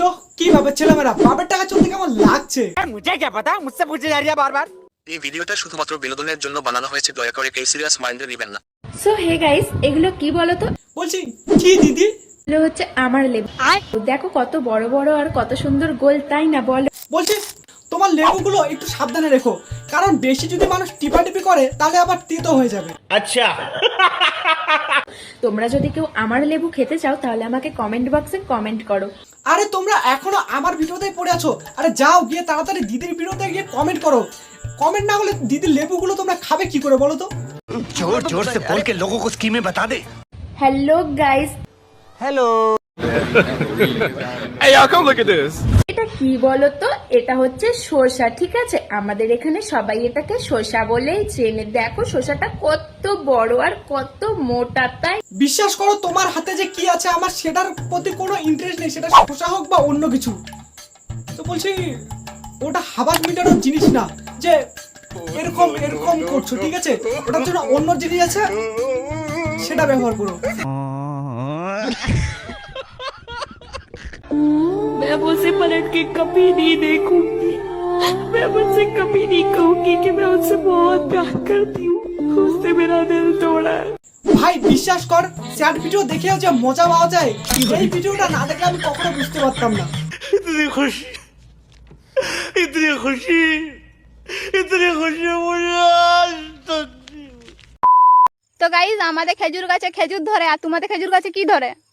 তো কি ভাবে বাবার টাকা চলতে কেমন লাগছে? মুঝে কে পাতা মুঝসে পুছে যা রিয়া বারবার। এই ভিডিওটা শুধুমাত্র বিনোদনের জন্য বানানো হয়েছে দয়া করে কেউ সিরিয়াস মাইন্ডে নেবেন না। সো হে গাইস এগুলো কি বলো তো বলছি কি দিদি? এগুলো হচ্ছে আমার লেবু। দেখো কত বড় বড় আর কত সুন্দর গোল তাই না বলো? বলছি তোমার লেবুগুলো একটু সাবধানে রেখো। কারণ বেশি যদি মানুষ টিপাটিপি করে তাহলে আবার তিতো হয়ে যাবে। আচ্ছা। তোমরা যদি কেউ আমার লেবু খেতে চাও তাহলে আমাকে কমেন্ট বক্সে কমেন্ট করো। আরে তোমরা এখনও আমার ভিডিওতেই পড়ে আছো। আরে যাও গিয়ে তাড়াতাড়ি দিদির ভিডিওতে গিয়ে কমেন্ট করো। কমেন্ট না করলে দিদির লেবুগুলো তোমরা খাবে কি করে বলো তো? জোর জোর সে বল কে লোগো কো স্কিমে বাতা দে। হ্যালো গাইস হ্যালো এই y'all come look at এটা কি বলো তো? এটা হচ্ছে শসা ঠিক আছে? আমাদের এখানে সবাই এটাকে শসা বলেই চেনে। দেখো শসাটা কত বড় আর কত মোটা, তাই? বিশ্বাস করো, তোমার হাতে যে কি আছে, আমার সেটার প্রতি কোনো ইন্টারেস্ট নেই। সেটা শসা হোক বা অন্য কিছু। তো বলছি, ওটা হাবাস মিটারের জিনিস না, যে এরকম এরকম করছ, ঠিক আছে? ওটার জন্য অন্য জিনিস আছে, সেটা ব্যবহার করো। मैं उसे पलट के कभी नहीं देखूंगी मैं मुझसे कभी नहीं कहूंगी कि मैं उससे बहुत प्यार करती हूँ उसने मेरा दिल तोड़ा है ভাই বিশ্বাস কর স্যাড ভিডিও দেখেও যে মজা পাওয়া যায় এই ভিডিওটা না দেখলে আমি কখনো বুঝতে পারতাম না इतनी खुशी इतनी खुशी इतनी खुशी मुझे आज तक তো গাইজ আমাদের খেজুর গাছে খেজুর ধরে আর তোমাদের খেজুর গাছে কি ধরে কম-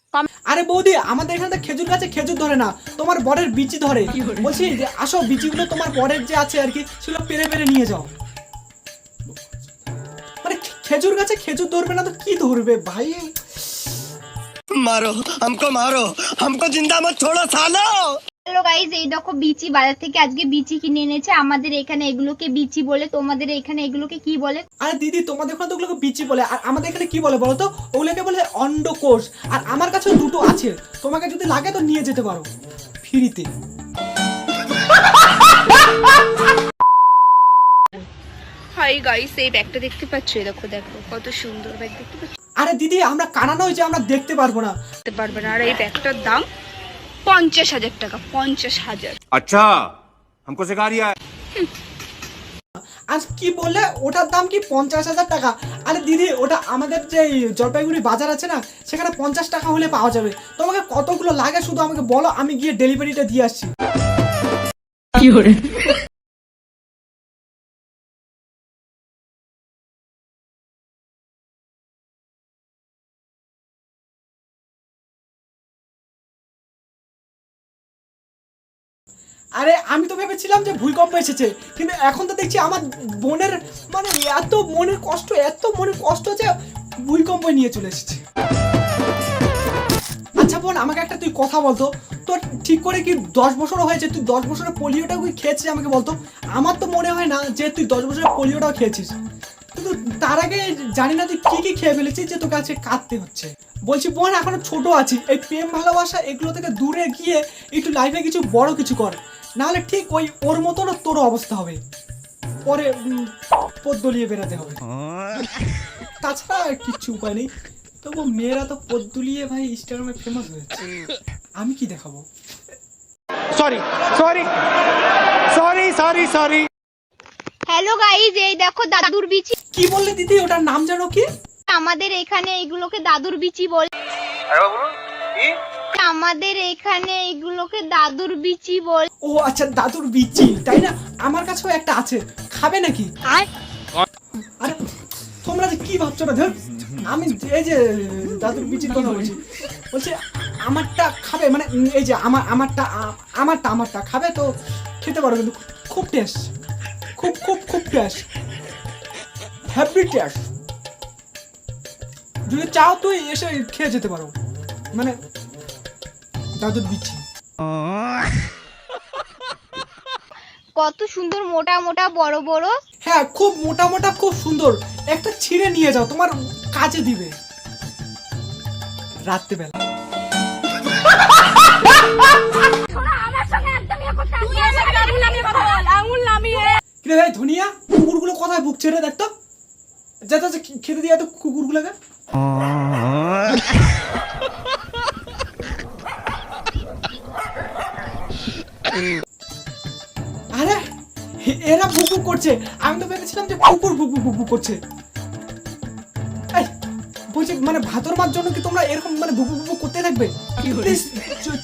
আরে বৌদি আমাদের এখানে তো খেজুর গাছে খেজুর ধরে না তোমার বরের বিচি ধরে বলছি যে আসো বিচিগুলো তোমার বরের যে আছে আর কি সেগুলো পেরে পেরে নিয়ে যাও মানে খে- খেজুর গাছে খেজুর ধরবে না তো কি ধরবে ভাই मारो हमको मारो हमको जिंदा मत छोड़ो सालो হ্যালো গাইজ এই দেখো বিচি বাজার থেকে আজকে বিচি কিনে এনেছে। আমাদের এখানে এগুলোকে বিচি বলে তোমাদের এখানে এগুলোকে কি বলে? আরে দিদি তোমাদের ওখানে তো ওগুলোকে বিচি বলে। আর আমাদের এখানে কি বলে বলো তো ওগুলোকে বলে অন্ডকোষ। আর আমার কাছেও দুটো আছে। তোমাকে যদি লাগে তো নিয়ে যেতে পারো। ফ্রিতে। হাই গাইস এই ব্যাগটা দেখতে পাচ্ছ? এই দেখো দেখো কত সুন্দর ব্যাগ দেখতে পাচ্ছ? আরে দিদি আমরা কানা নয় যে আমরা দেখতে পারব না। দেখতে পারবে না। আর এই ব্যাগটার দাম পঞ্চাশ হাজার টাকা পঞ্চাশ হাজার अच्छा हमको सिखा रिया है আজ কি বললে ওটার দাম কি পঞ্চাশ হাজার টাকা আরে দিদি ওটা আমাদের যে এই জলপাইগুড়ি বাজার আছে না সেখানে পঞ্চাশ টাকা হলে পাওয়া যাবে তোমাকে কতগুলো লাগে শুধু আমাকে বলো আমি গিয়ে ডেলিভারিটা দিয়ে আসছি আরে, আমি তো ভেবেছিলাম যে ভূমিকম্প এসেছে, কিন্তু এখন তো দেখছি আমার বোনের মানে এত মনের কষ্ট, এত মনের কষ্ট যে ভূমিকম্প নিয়ে চলে এসেছে। আচ্ছা বোন, আমাকে একটা তুই কথা বলতো। তোর ঠিক করে কি দশ বছর হয়েছে? তুই দশ বছরের পোলিওটা তুই খেয়েছিস আমাকে বলতো? আমার তো মনে হয় না যে তুই দশ বছরের পোলিওটাও খেয়েছিস। কিন্তু তার আগে জানি না তুই কি কি খেয়ে ফেলেছিস যে তোকে আজকে কাঁদতে হচ্ছে। বলছি, বোন, এখনও ছোট আছি। এই প্রেম ভালোবাসা এগুলো থেকে দূরে গিয়ে একটু লাইফে কিছু বড় কিছু কর। নাহলে ঠিক ওই ওর মতন তোর অবস্থা হবে। পরে পদ দলিয়ে বেড়াতে হবে। তাছাড়া আর কিচ্ছু উপায় নেই। তবু মেয়েরা তো পদ দলিয়ে ভাই ইনস্টাগ্রামে ফেমাস হয়েছে। আমি কি দেখাবো? Sorry sorry sorry sorry sorry hello guys এই দেখো দাদুর বিচি। কি বললে দিদি? ওটার নাম জানো কি? আমাদের এখানে এইগুলোকে দাদুর বিচি বলে। হ্যাঁ আরে বলুন। কি? আমাদের এখানে এগুলোকে দাদুর বিচি বলে। ও আচ্ছা দাদুর বিচি তাই না? আমার কাছেও একটা আছে। খাবে নাকি? আরে? তোমরা কি ভাবছ না ধর? আমি এই যে দাদুর বিচির কথা বলছি। বলছি আমারটা খাবে মানে এই যে আমার আমারটা আমারটা আমারটা খাবে তো খেতে পারো কিন্তু খুব টেস্ট খুব খুব খুব টেস্ট হ্যাপি টেস্ট যদি চাও তুই এসে খেয়ে যেতে পারো। মানে দাদুর বিচি। কত সুন্দর মোটা মোটা বড় বড়। হ্যাঁ খুব মোটা মোটা খুব সুন্দর। একটা ছিঁড়ে নিয়ে যাও তোমার কাজে দিবে। রাত্রেবেলা। কিরে ভাই ধনিয়া? কুকুরগুলো কোথায় ভুগছে রে দেখতো যা যা যা, খেতে দিয়ে তো কুকুরগুলোকে। আরে এরা ভুক ভুক করছে। আমি তো ভেবেছিলাম যে কুকুর ভুক ভুক ভুক ভুক করছে বলছি মানে ভাতর মার জন্য কি তোমরা এরকম মানে ভুক ভুক ভুক করতে থাকবে? প্লিজ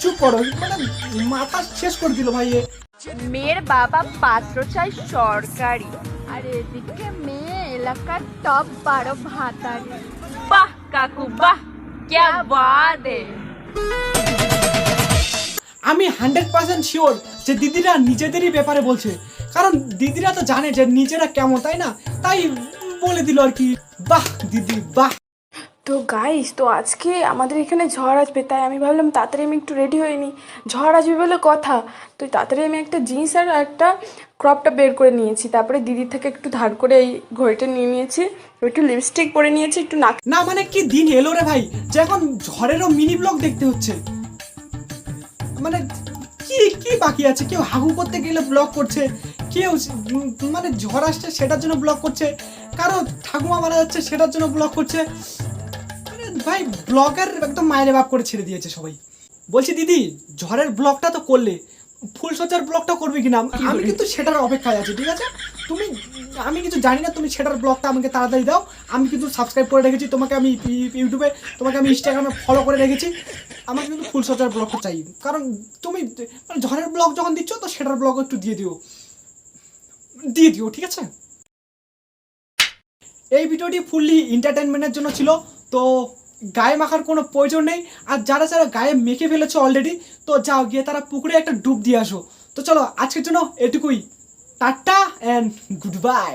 চুপ করো। মানে মাথা শেষ করে দিল ভাই মেয়ের বাবা পাত্র চাই সরকারি। আর এদিকে মেয়ে এলাকার টপ বারো ভাতারি। বাহ কাকু বাহ ক্যা বাদ আমি হান্ড্রেড পার্সেন্ট শিওর যে দিদিরা নিজেদেরই ব্যাপারে বলছে। কারণ দিদিরা তো জানে যে নিজেরা কেমন তাই না? তাই বলে দিল আর কি বাহ দিদি বাহ। তো গাইস তো আজকে আমাদের এখানে ঝড় আসবে তাই আমি ভাবলাম তাড়াতাড়ি আমি একটু রেডি হয়ে নিই ঝড় আসবে বলে কথা তো তাড়াতাড়ি আমি একটা জিন্স আর একটা ক্রপটা বের করে নিয়েছি। তারপরে দিদির থেকে একটু ধার করে এই ঘড়িটা নিয়ে নিয়েছি একটু লিপস্টিক পরে নিয়েছি একটু নাক না মানে কি দিন এলো রে ভাই? যে এখন ঝড়েরও মিনি ব্লগ দেখতে হচ্ছে। মানে কি কি বাকি আছে? কেউ হাগু করতে গেলে ব্লগ করছে কেউ মানে ঝড় আসছে সেটার জন্য ব্লগ করছে কারও ঠাকুমা মারা যাচ্ছে সেটার জন্য ব্লগ করছে। মানে ভাই ব্লগার একদম মায়ের বাপ করে ছেড়ে দিয়েছে সবাই। বলছি দিদি ঝড়ের ব্লগটা তো করলে ফুল সজ্জার ব্লগটা করবে কিনা? আমি কিন্তু সেটার অপেক্ষায় আছি ঠিক আছে? তুমি আমি কিছু জানি না তুমি সেটার ব্লগটা আমাকে তাড়াতাড়ি দাও। আমি কিন্তু সাবস্ক্রাইব করে রেখেছি তোমাকে আমি ইউটিউবে তোমাকে আমি ইনস্টাগ্রামে ফলো করে রেখেছি। আমার কিন্তু ফুল সজ্জার ব্লগটা চাই। কারণ তুমি মানে ঝড়ের ব্লগ যখন দিচ্ছ, তো সেটার ব্লগ একটু দিয়ে দিও। দিয়ে দিও, ঠিক আছে? এই ভিডিওটি ফুললি এন্টারটেনমেন্টের জন্য ছিল, তো গায়ে মাখার কোনো প্রয়োজন নেই। আর যারা যারা গায়ে মেখে ফেলেছো অলরেডি তো যাও গিয়ে তারা পুকুরে একটা ডুব দিয়ে আসো। তো চলো, আজকের জন্য এটুকুই। Tata and good bye